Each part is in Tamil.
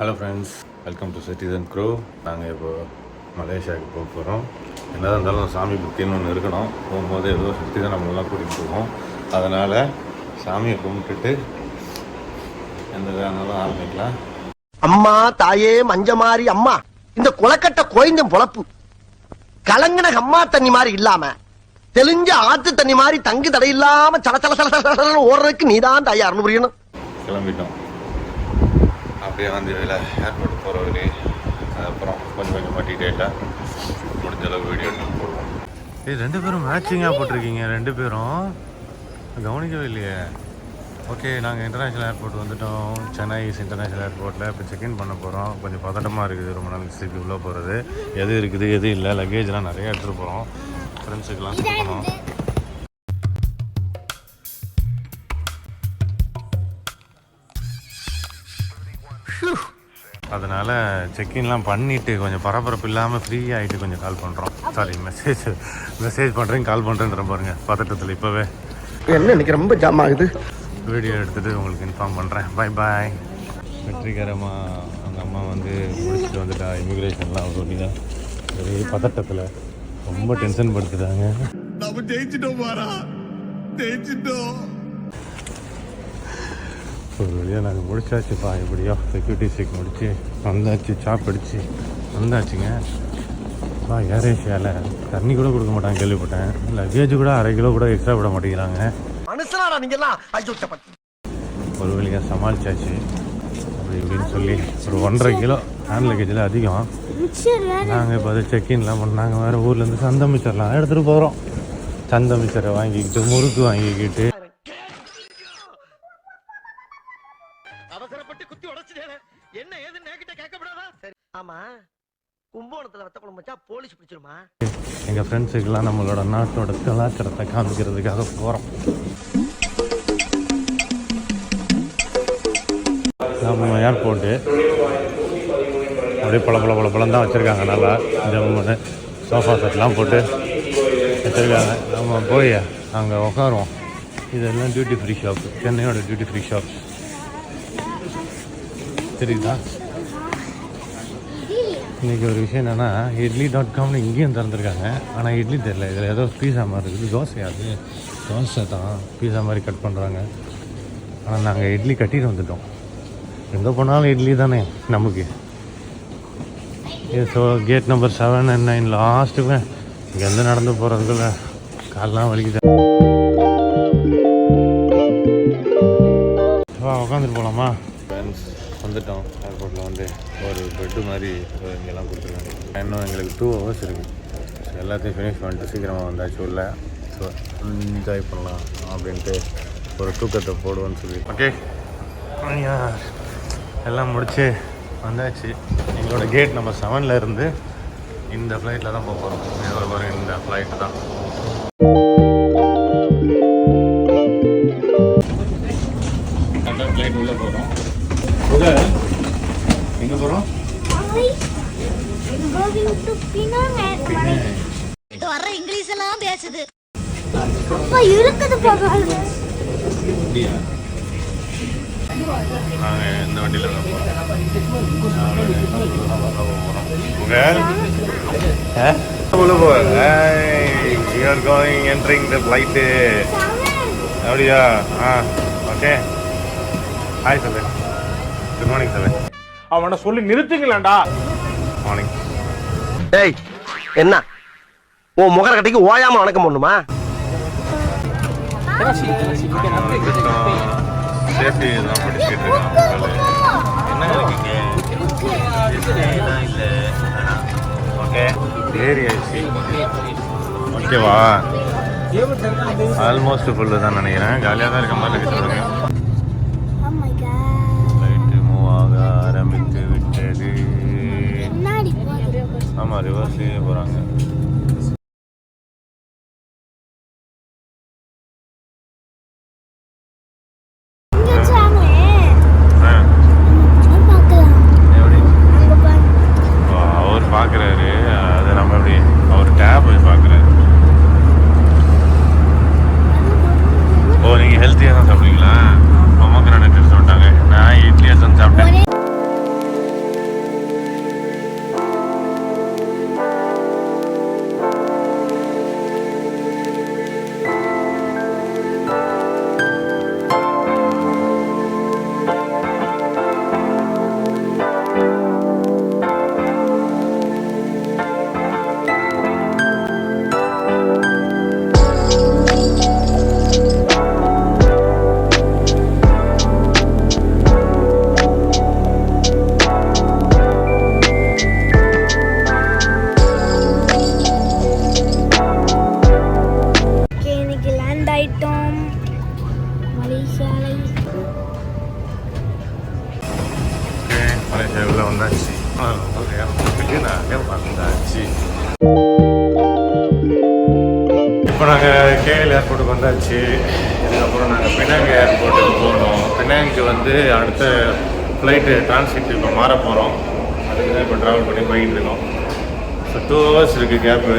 Hello friends welcome to citizen crow நாங்கள் இப்போ மலேசியாவுக்கு போக போகிறோம் என்னதான் இருந்தாலும் சாமி புக்கின்னு ஒன்று இருக்கணும். போகும்போது ஏதோ தான் நம்மளெல்லாம் கூட்டிகிட்டு போவோம். அதனால் சாமியை கும்பிட்டுட்டு எந்த வேணாலும் ஆரம்பிக்கலாம் அம்மா தாயே மஞ்ச மாதிரி அம்மா. இந்த குளக்கட்ட கோயந்தும் பொழப்பு. கலங்கின அம்மா தண்ணி மாதிரி இல்லாம தெளிஞ்ச ஆத்து தண்ணி மாதிரி தங்கு தடை இல்லாம சல சல சல சல சலன்னு ஓடுறதுக்கு நீதான் தாயா அருள் புரியணும் கிளம்பிட்டோம். அப்படியே வந்து இதில் ஏர்போர்ட் போகிற வழி அப்புறம் கொஞ்சம் கொஞ்சமாக டீட்டெயிலாக முடிஞ்ச அளவு வீடியோ எடுத்து போடுவோம். இது ரெண்டு பேரும் மேட்சிங்காக போட்டிருக்கீங்க ரெண்டு பேரும். கவனிக்கவே இல்லையே. ஓகே நாங்கள் இன்டர்நேஷ்னல் ஏர்போர்ட் வந்துட்டோம். சென்னை இன்டர்நேஷ்னல் ஏர்போர்ட்டில் இப்போ செக்இன் பண்ண போகிறோம் கொஞ்சம் பதட்டமாக இருக்குது ரொம்ப நாள் திருப்பி உள்ளே போகிறது எது இருக்குது எது இல்லை லக்கேஜ்லாம் நிறைய எடுத்துகிட்டு போகிறோம் ஃப்ரெண்ட்ஸுக்கெல்லாம் கொடுக்கணும் அதனால் செக்இன்லாம் பண்ணிவிட்டு கொஞ்சம் பரபரப்பு இல்லாமல் ஃப்ரீ ஆகிட்டு கொஞ்சம் கால் பண்ணுறோம் சாரி மெசேஜ் மெசேஜ் பண்ணுறேன் கால் பண்ணுறேன்ற பாருங்க பதட்டத்தில் இப்போவே. என்ன இன்னைக்கு ரொம்ப ஜாம் ஆகுது? வீடியோ எடுத்துகிட்டு உங்களுக்கு இன்ஃபார்ம் பண்ணுறேன் பை பாய் வெற்றிகரமாக அந்த அம்மா வந்து முடிச்சுட்டு வந்துட்டா. இமிக்ரேஷன்லாம் சொல்லிதான் ஒரே பதட்டத்தில். ரொம்ப டென்ஷன் படுத்துட்டாங்க. நம்ம ஜெயிச்சிட்டோம் பாரா ஜெயிச்சிட்டோம். ஒரு வழியாக நாங்கள் முடிச்சாச்சுப்பா எப்படியோ செக்யூரிட்டி செக் முடிச்சு வந்தாச்சு சாப் அடிச்சு வந்தாச்சுங்க. பா ஏர் ஏஷியாவில் தண்ணி கூட கொடுக்க மாட்டாங்க கேள்விப்பட்டேன். லக்கேஜ் கூட அரை கிலோ கூட எக்ஸ்ட்ரா விட மாட்டேங்கிறாங்க. ஒரு வழியாக சமாளிச்சாச்சு. அப்படி இப்படின்னு சொல்லி ஒரு ஒன்றரை கிலோ ஹேண்ட் லக்கேஜில் அதிகம். நாங்கள் இப்போ அதை செக்இன்லாம் பண்ணாங்க வேறு ஊர்லேருந்து சந்த மிச்சர்லாம் எடுத்துகிட்டு போகிறோம் சந்த மிச்சரை வாங்கிக்கிட்டு முறுக்கு வாங்கிக்கிட்டு. என்ன ஏதுன்னு கேட்கப்படாதா? சரி ஆமா. கும்போணத்துல வத்த குழம்பு வச்சா போலீஸ் பிடிச்சிருமா? எங்கள் ஃப்ரெண்ட்ஸுக்கெல்லாம் நம்மளோட நாட்டோட கலாச்சாரத்தை காமிக்கிறதுக்காக போகிறோம் நம்ம ஏர்போர்ட்டு அப்படியே பல பல பல பழம் தான் வச்சுருக்காங்க நல்லா. ஜம்முன்னு சோஃபா செட்லாம் போட்டு வச்சுருக்காங்க. நம்ம போய் அங்கே உட்காருவோம் இதெல்லாம் டியூட்டி ஃப்ரீ ஷாப் சென்னையோட டியூட்டி ஃப்ரீ ஷாப் தெரியுதா? இன்றைக்கி ஒரு விஷயம் என்னென்னா இட்லி டாட் காம்னு இங்கேயும் திறந்துருக்காங்க. ஆனால் இட்லி தெரில இதில் ஏதோ பீஸா மாதிரி இருக்குது. தோசை அது? தோசை தான். பீஸா மாதிரி கட் பண்ணுறாங்க ஆனால் நாங்கள் இட்லி கட்டிட்டு வந்துட்டோம். எங்கே போனாலும் இட்லி தானே நமக்கு. So gate number seven and nine லாஸ்ட்டுக்கு இங்கேருந்து நடந்து போகிறதுக்குள்ள கால்லாம் வலிக்குது. வா உட்காந்துட்டு போகலாமா ஃப்ரெண்ட்ஸ் வந்துட்டோம். ஏர்போர்ட்டில் வந்து ஒரு பெட்டு மாதிரி இங்கெல்லாம் கொடுத்துருக்காங்க. இன்னும் எங்களுக்கு டூ ஹவர்ஸ் இருக்குது ஸோ எல்லாத்தையும் ஃபினிஷ் பண்ணிட்டு சீக்கிரமாக வந்தாச்சு உள்ள. ஸோ என்ஜாய் பண்ணலாம் அப்படின்ட்டு ஒரு தூக்கத்தை போடுவோன்னு சொல்லி ஓகே எல்லாம் முடிச்சு வந்தாச்சு. எங்களோட கேட் நம்பர் செவனில் இருந்து இந்த ஃப்ளைட்டில் தான் போக போகிறோம் இந்த ஃப்ளைட்டு தான். எங்கே போகிறோம் வர்ற இங்கிலீஷ் எல்லாம் பேசுது. இருக்குது அப்படியா? நாங்கள் இந்த வண்டியில் தான் போகிறோம் உள்ள போகிறேன் you are going entering the flight அப்படியா? ஆ ஓகே ஹாய் சொல்லு குட் மார்னிங் சொல்லு அவனை சொல்லி நிறுத்துங்களேன்டா. மார்னிங் டேய் என்ன? உன் முகர கட்டிக்கு ஓயாம வணக்கம் பண்ணுமா? சேஃப்டி தான் படிச்சுட்டு ஓகேவா ஆல்மோஸ்ட் ஃபுல்லு தான் நினைக்கிறேன். ஜாலியாக தான் இருக்க மாதிரி இருக்கு. மலேசியா உள்ள வந்தாச்சு ஒரு ஏர்போர்ட்டுக்கு நாங்கள் வந்தாச்சு இப்போ நாங்கள் கேஎல் ஏர்போர்ட்டுக்கு வந்தாச்சு. இதுக்கப்புறம் நாங்கள் பினாங் ஏர்போர்ட்டுக்கு போகணும் பினாங்க்கு வந்து அடுத்த ஃப்ளைட்டு டிரான்சிட் இப்போ மாற போகிறோம் அதுக்கு தான் இப்போ ட்ராவல் பண்ணி போயிட்டு இருக்கோம் ஸோ டூ ஹவர்ஸ் இருக்குது கேப்பு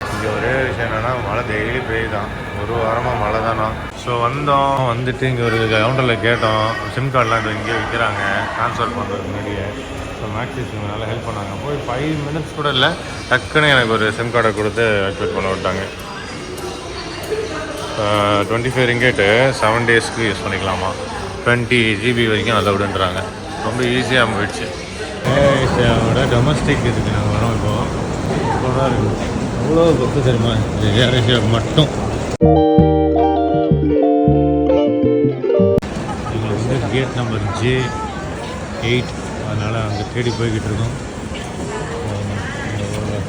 இங்கே ஒரே விஷயம் என்னென்னா மழை டெய்லி பெய்யுதான். ஒரு வாரமாக மழை ஸோ வந்தோம். வந்துட்டு இங்கே ஒரு கவுண்டரில் கேட்டோம். சிம் கார்டெலாம் இங்கே விற்கிறாங்க ட்ரான்ஸ்ஃபர் பண்ணுறதுக்கு முன்னாடியே. ஸோ மேக்ஸிஸ் இவங்க நல்லா ஹெல்ப் பண்ணாங்க போய் ஃபைவ் மினிட்ஸ் கூட இல்லை. டக்குன்னு எனக்கு ஒரு சிம் கார்டை கொடுத்து ஆக்டிவேட் பண்ண விட்டாங்க. டுவெண்ட்டி ஃபைவ் ரிங்கேட்டு செவன் டேஸ்க்கு யூஸ் பண்ணிக்கலாமா? டுவெண்ட்டி ஜிபி வரைக்கும் அலவுடுன்றாங்க ரொம்ப ஈஸியாக போயிடுச்சு. ஏஷியாவோட டொமஸ்டிக் இதுக்கு நாங்கள் வரோம் இப்போ. சூப்பராக இருக்குது அவ்வளோ பக்கம் தெரியுமா? இந்த ஏர் ஏஷியாவுக்கு மட்டும். கேட் நம்பர் ஜே எயிட் அதனால் அங்கே தேடி போய்கிட்டு இருக்கோம். ஆமா, அவ்வளோ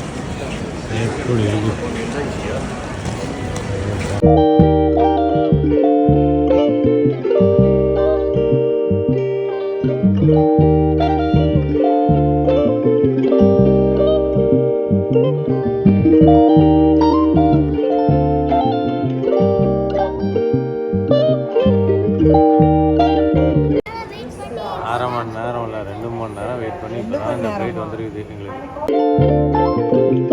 எங்களுக்கு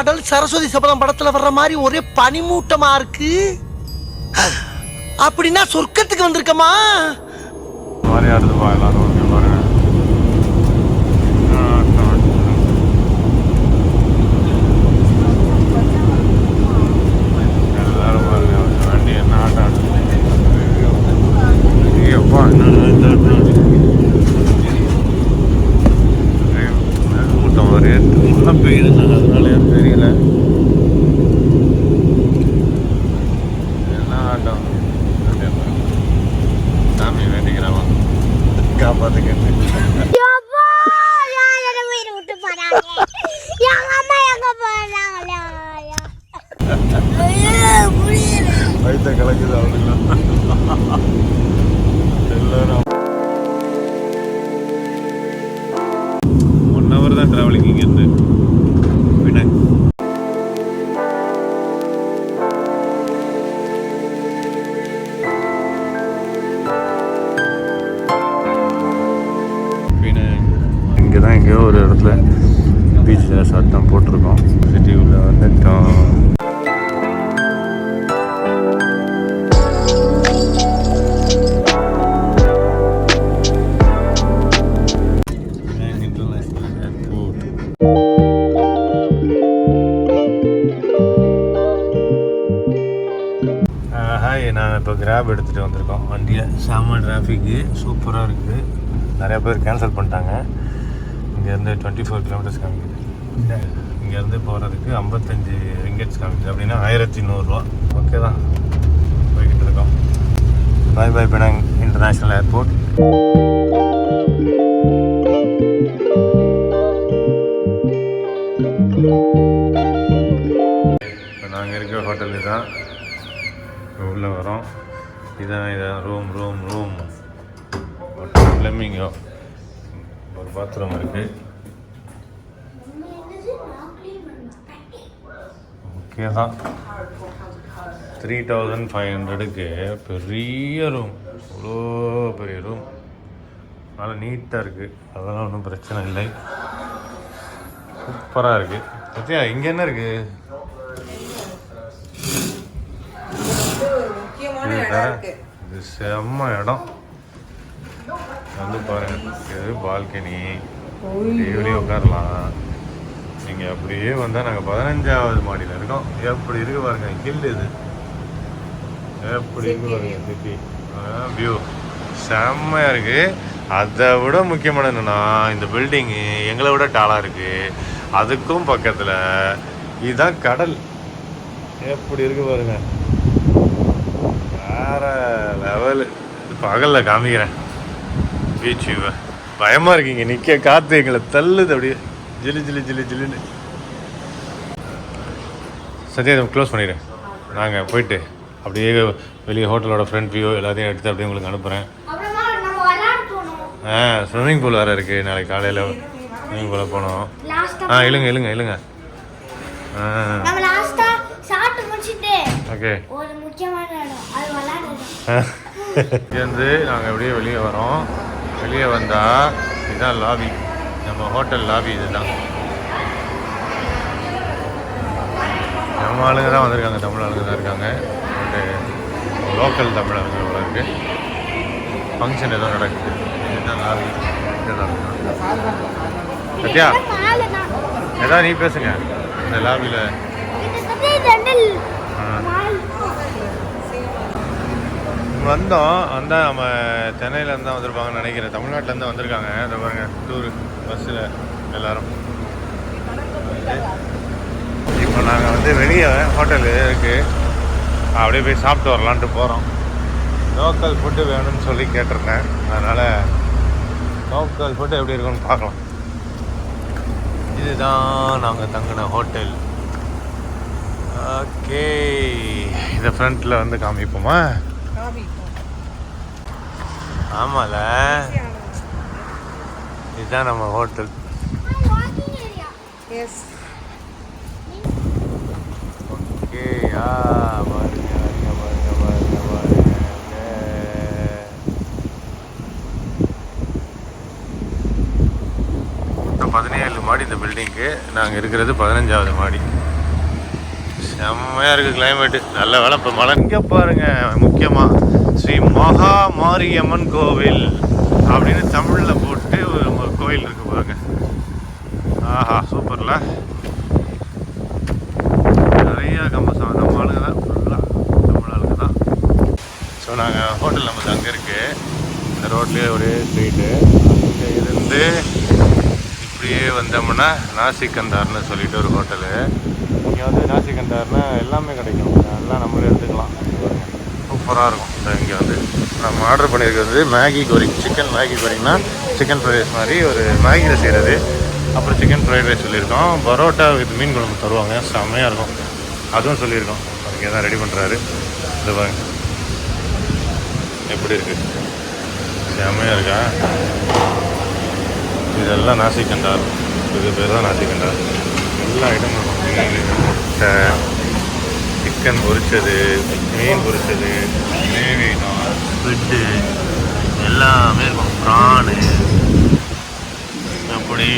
பாடல் சரஸ்வதி சபதம் படத்துல வர்ற மாதிரி ஒரே பனிமூட்டமா இருக்கு. அப்படின்னா சொர்க்கத்துக்கு வந்திருக்கமா? எல்லாரும் വിളിക്കുന്നുണ്ട് செம டிராஃபிக்கு சூப்பராக இருக்குது நிறையா பேர் கேன்சல் பண்ணிட்டாங்க. இங்கேருந்து டுவெண்ட்டி ஃபோர் கிலோமீட்டர்ஸ் காமிக்குது இங்கேருந்து போகிறதுக்கு ஐம்பத்தஞ்சு ரிங்கெட்ஸ் காமிக்குது அப்படின்னா ஆயிரத்தி நூறுரூவா ஓகே தான். போய்கிட்டு இருக்கோம். Bye bye Penang international airport இப்போ நாங்கள் இருக்கிற ஹோட்டல் தான் உள்ளே வரோம். இதான் இதான். ரூம் ரூம் ரூம் ஃப்ளெமிங்கோ ஒரு பாத்ரூம் இருக்குது ஓகே தான். த்ரீ தௌசண்ட் ஃபைவ் ஹண்ட்ரடுக்கு பெரிய ரூம் அவ்வளோ பெரிய ரூம் நல்லா நீட்டாக இருக்குது அதெல்லாம் ஒன்றும் பிரச்சனை இல்லை. சூப்பராக இருக்குது சத்யா இங்கே என்ன இருக்குது இது செம்ம இடம். வந்து பாருங்க இது பால்கனி. டெய்லி உட்காரலாம்? நீங்கள் அப்படியே வந்தால் நாங்கள் பதினஞ்சாவது மாடியில் இருக்கோம். எப்படி இருக்கு பாருங்க ஹில் இது. எப்படி இருக்கு பாருங்க சிட்டி. வியூ செம்மையாக இருக்கு. அதை விட முக்கியமான என்னன்னா இந்த பில்டிங்கு எங்களை விட டாலாக இருக்கு. அதுக்கும் பக்கத்தில் இதுதான் கடல். எப்படி இருக்கு பாருங்க. லெவலு. பகலில் காமிக்கிறேன். பீச் வியூவை பயமாக இருக்கீங்க நிற்க காற்று எங்களை தள்ளுது அப்படியே. ஜிலு ஜிலு ஜிலு ஜிலுன்னு. சத்யா இதை க்ளோஸ் பண்ணிடுறேன் நாங்கள் போயிட்டு அப்படியே வெளியே ஹோட்டலோட ஃப்ரண்ட் வியூ எல்லாத்தையும் எடுத்து அப்படியே உங்களுக்கு அனுப்புகிறேன் ஆ ஸ்விம்மிங் பூல் வேறு இருக்குது நாளைக்கு காலையில் ஸ்விம்மிங் பூலில் போனோம் ஆ இழுங்க இழுங்க இழுங்க. ஆ. ஓகே இங்கேருந்து நாங்கள் அப்படியே வெளியே வரோம். வெளியே வந்தால் இதுதான் லாபி நம்ம ஹோட்டல் லாபி இதுதான். நம்ம ஆளுங்க தான் வந்திருக்காங்க. தமிழ் ஆளுங்க தான் இருக்காங்க. பட்டு லோக்கல் தமிழ் ஆளுங்க போல இருக்கு. ஃபங்க்ஷன் ஏதோ நடக்குது. இதுதான் லாபி இதுதான் சத்யா ஏதாவது நீ பேசுங்க. இந்த லாபியில் வந்தோம். வந்தால் நம்ம சென்னையிலேருந்து தான் வந்திருப்பாங்கன்னு நினைக்கிறேன். தமிழ்நாட்டிலேருந்து வந்திருக்காங்க. அதை பாருங்க டூர் பஸ்ஸில் எல்லோரும். இப்போ நாங்கள் வந்து வெளியே ஹோட்டல் இருக்குது அப்படியே போய் சாப்பிட்டு வரலான்ட்டு போகிறோம் லோக்கல் ஃபுட்டு வேணும்னு சொல்லி கேட்டிருந்தேன். அதனால் லோக்கல் ஃபுட்டு எப்படி இருக்குன்னு பார்க்கலாம். இதுதான் நாங்கள் தங்கின ஹோட்டல் ஓகே இதை ஃப்ரண்ட்டில் வந்து காமிப்போமா? ஆமால. இதுதான் நம்ம ஹோட்டல் எஸ் ஓகே ஆ பாருங்க பாருங்க பாருங்க பாருங்க பாருங்க. பதினேழு மாடி இந்த பில்டிங்க்கு நாங்கள் இருக்கிறது பதினஞ்சாவது மாடி. செம்மையாக இருக்குது கிளைமேட்டு நல்ல வேலை இப்போ மழை இங்கே பாருங்கள் முக்கியமாக ஸ்ரீ மகா மாரியம்மன் கோவில் அப்படின்னு தமிழில் போட்டு ஒரு ஒரு கோயில் இருக்கு பாருங்க. ஆஹா சூப்பரில். நிறையா கம்பசம் நம்ம ஆளுங்க தான் ஃபுல்லாக தமிழ் ஆளுங்க தான். ஸோ நாங்கள் ஹோட்டல் நம்ம அங்கே இருக்குது இந்த ரோட்லேயே ஒரே ஸ்ட்ரீட்டு அங்கே இருந்து இப்படியே வந்தோம்னா நாசிகந்தார்னு சொல்லிட்டு ஒரு ஹோட்டலு இங்கே வந்து நாசிகந்தார்னா எல்லாமே கிடைக்கும். எல்லாம் நம்மளே எடுத்துக்கலாம். சூப்பராக இருக்கும். இந்த இங்கே வந்து நம்ம ஆர்டர் பண்ணியிருக்கிறது மேகி கோரிங் சிக்கன் மேகி கோரிங்னா சிக்கன் ஃப்ரைட் ரைஸ் மாதிரி ஒரு மேகியில் செய்கிறது அப்புறம் சிக்கன் ஃப்ரைட் ரைஸ் சொல்லியிருக்கோம். பரோட்டா வித் மீன் குழம்பு தருவாங்க. செம்மையாக இருக்கும். அதுவும் சொல்லியிருக்கோம். இங்கே தான் ரெடி பண்ணுறாரு இது பாருங்க. எப்படி இருக்குது செம்மையாக இருக்கா? இதெல்லாம் நாசிகண்டார் இது பேர் தான் நாசிகண்டார் எல்லா மீன் முட்டை சிக்கன் பொரிச்சது மீன் பொரிச்சது கிரேவி ஸ்குட்டு எல்லாமே இருக்கும். ப்ரானு அப்படி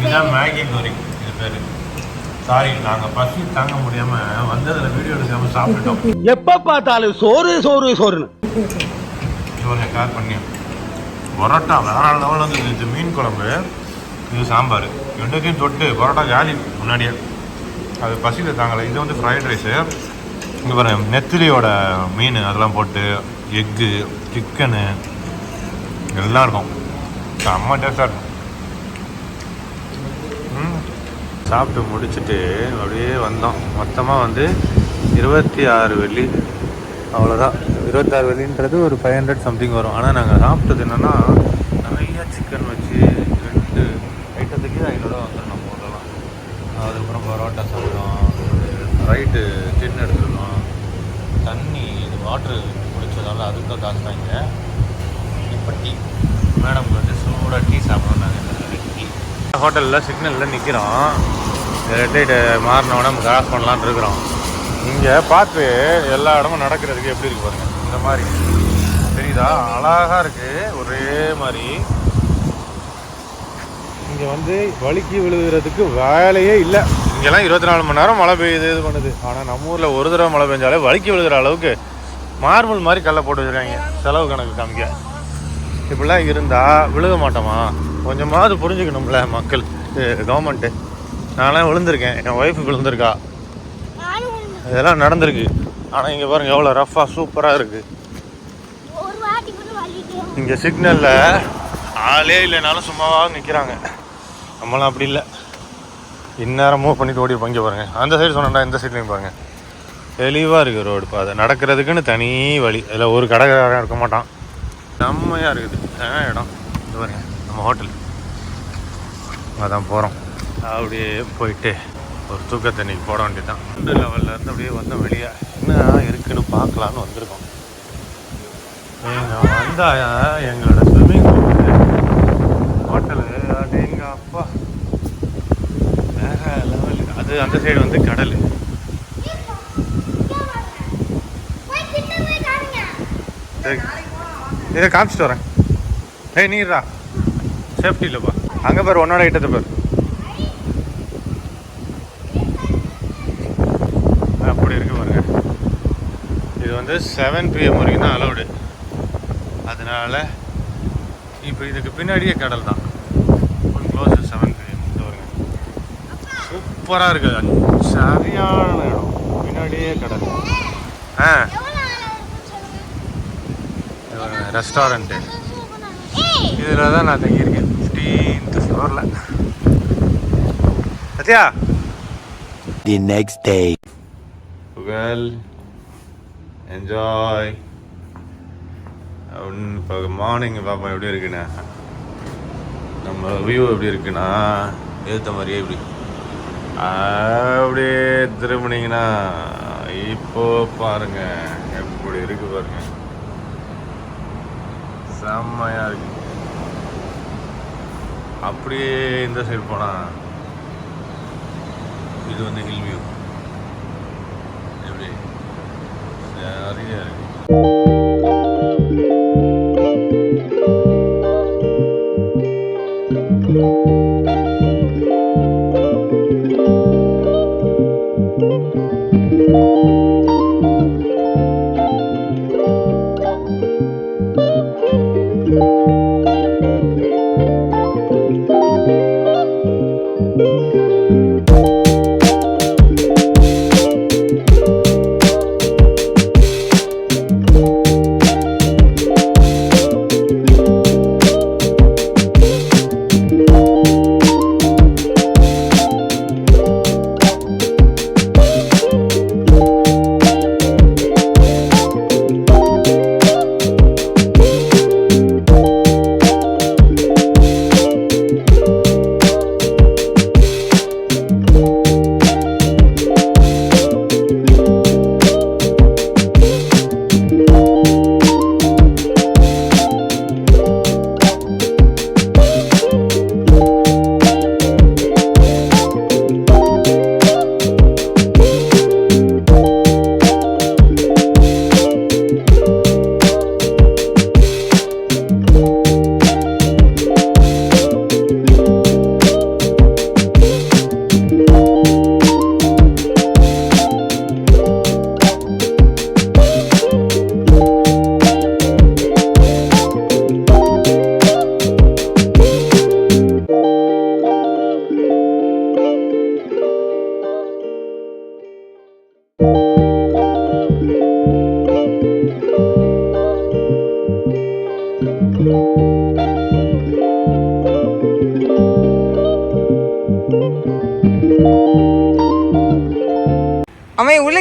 இதுதான் மேகி கோரி இது பேர். சாரி நாங்கள் பசி தாங்க முடியாமல் வந்ததில் வீடியோ எடுக்காமல் சாப்பிட்டுட்டோம். எப்ப பார்த்தாலும் சோறு சோறு சோறுன்னு. இவங்க கார் பண்ணி பரோட்டா வேற லெவலில் வந்து இது மீன் குழம்பு இது சாம்பார். ரெண்டுத்தையும் தொட்டு பரோட்டா காலி முன்னாடியே. அது பசியில் தாங்கலை. இது வந்து ஃப்ரைட் ரைஸு இங்கே பாருங்க நெத்திலியோட மீன் அதெல்லாம் போட்டு எக்கு சிக்கனு எல்லாம் இருக்கும். செம்ம டேஸ்டாக இருக்கும். சாப்பிட்டு முடிச்சுட்டு அப்படியே வந்தோம். மொத்தமாக வந்து இருபத்தி ஆறு வெள்ளி. அவ்வளோதான் இருபத்தாறு வெள்ளின்றது ஒரு ஃபைவ் ஹண்ட்ரட் சம்திங் வரும். ஆனால் நாங்கள் சாப்பிட்டது என்னென்னா நிறைய சிக்கன் வச்சு ஐட்டத்துக்கு ஐநூறுரூவா வந்துடும் நம்ம ஊர்லலாம் அதுக்கப்புறம் பரோட்டா சாப்பிட்டோம் ரைட்டு டின் எடுத்துருந்தோம் தண்ணி இது வாட்ரு குடிச்சதால அதுக்கும் காசு வாங்க இப்போ டீ மேடம் வந்து சூடாக டீ சாப்பிடணும் நாங்கள் டீ ஹோட்டலில் சிக்னலில் நிற்கிறோம் ரெட் லைட்டு மாறினோட நம்ம கிராஸ் பண்ணலான்னு இருக்கிறோம். இங்கே பார்த்து எல்லா இடமும் நடக்கிறதுக்கு எப்படி இருக்கு பாருங்க. இந்த மாதிரி. தெரியுதா? அழகா இருக்கு. ஒரே மாதிரி. இங்கே வந்து வழுக்கி விழுகிறதுக்கு வேலையே இல்லை. இங்கெல்லாம் இருபத்தி நாலு மணி நேரம் மழை பெய்யுது இது பண்ணுது. ஆனால் நம்ம ஊரில் ஒரு தடவை மழை பெஞ்சாலே வலிக்கி விழுகிற அளவுக்கு மார்பிள் மாதிரி கல்லை போட்டு வச்சுருக்காங்க. செலவு கணக்கு காமிக்க. இப்படிலாம் இருந்தால் விழுக மாட்டோமா? கொஞ்சமாவது புரிஞ்சுக்கணும்ல மக்கள். கவர்மெண்ட்டு நான்லாம் விழுந்திருக்கேன். என் ஒய்ஃபு விழுந்திருக்கா. இதெல்லாம் நடந்திருக்கு. ஆனால் இங்கே பாருங்க எவ்வளோ ரஃப்பாக சூப்பராக இருக்குது இங்கே சிக்னலில் ஆளே இல்லைனாலும் சும்மாவாக நிற்கிறாங்க நம்மளாம் அப்படி இல்லை. இந்நேரம் மூவ் பண்ணிட்டு ஓடி பங்க பாருங்க. அந்த சைடு சொன்னா இந்த சைட்லேயும் பாருங்கள் தெளிவாக இருக்குது ரோடு பாதை. நடக்கிறதுக்குன்னு தனி வழி. அதில் ஒரு கடைக்காரன் இருக்க மாட்டான். செம்மையாக இருக்குது. இடம். இது பாருங்க நம்ம ஹோட்டல் அதான் போகிறோம் அப்படியே போயிட்டு ஒரு தூக்க தண்ணிக்கு போட வேண்டியதுதான். ரெண்டு லெவல்ல இருந்து அப்படியே வந்தோம் வெளியே. என்ன இருக்குன்னு பார்க்கலான்னு வந்திருக்கோம். நீங்கள் வந்தால் எங்களோட ஸ்விம்மிங் ஹோட்டலு அது எங்க அப்பா வேற லெவல் அது அந்த சைடு வந்து கடல். இதை காமிச்சிட்டு வரேன். ஏய் நீரா சேஃப்டி இல்லைப்பா அங்கே பாரு உன்னோட ஐட்டத்தை பாரு. அப்படி இருக்கு பாருங்க. இது வந்து செவன் பிஎம் வரைக்கும் தான் அலௌடு அதனால இப்போ இதுக்கு பின்னாடியே கடல் தான் க்ளோஸ் செவன் பிஎம் பாருங்க சூப்பராக இருக்குது சரியான இடம். பின்னாடியே கடல். ஆ. ரெஸ்டாரண்ட்டு இதில் தான் நான் தங்கியிருக்கேன். ஃபிஃப்டீன்த் ஃப்ளோரில் Sathya? The next day. Well enjoy அப்படின்னு இப்போ மார்னிங் பார்ப்போம் எப்படி இருக்குண்ணே நம்ம வியூ எப்படி இருக்குன்னா ஏற்ற மாதிரியே இப்படி. அப்படியே திரும்பினீங்கன்னா இப்போ பாருங்க எப்படி இருக்கு பாருங்க. செம்மையா இருக்கு. அப்படியே இந்த சைடு போனா இது வந்து ஹில் வியூ எப்படி? நிறைய இருக்கு.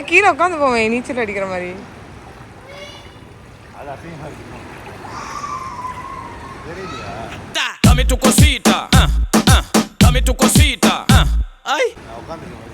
உள்ள கீழே உட்காந்து போவேன் நீச்சல் அடிக்கிற மாதிரி. Dame tu cosita, ah, dame tu cosita, ah, ay. நான் உட்காந்துருக்கேன்.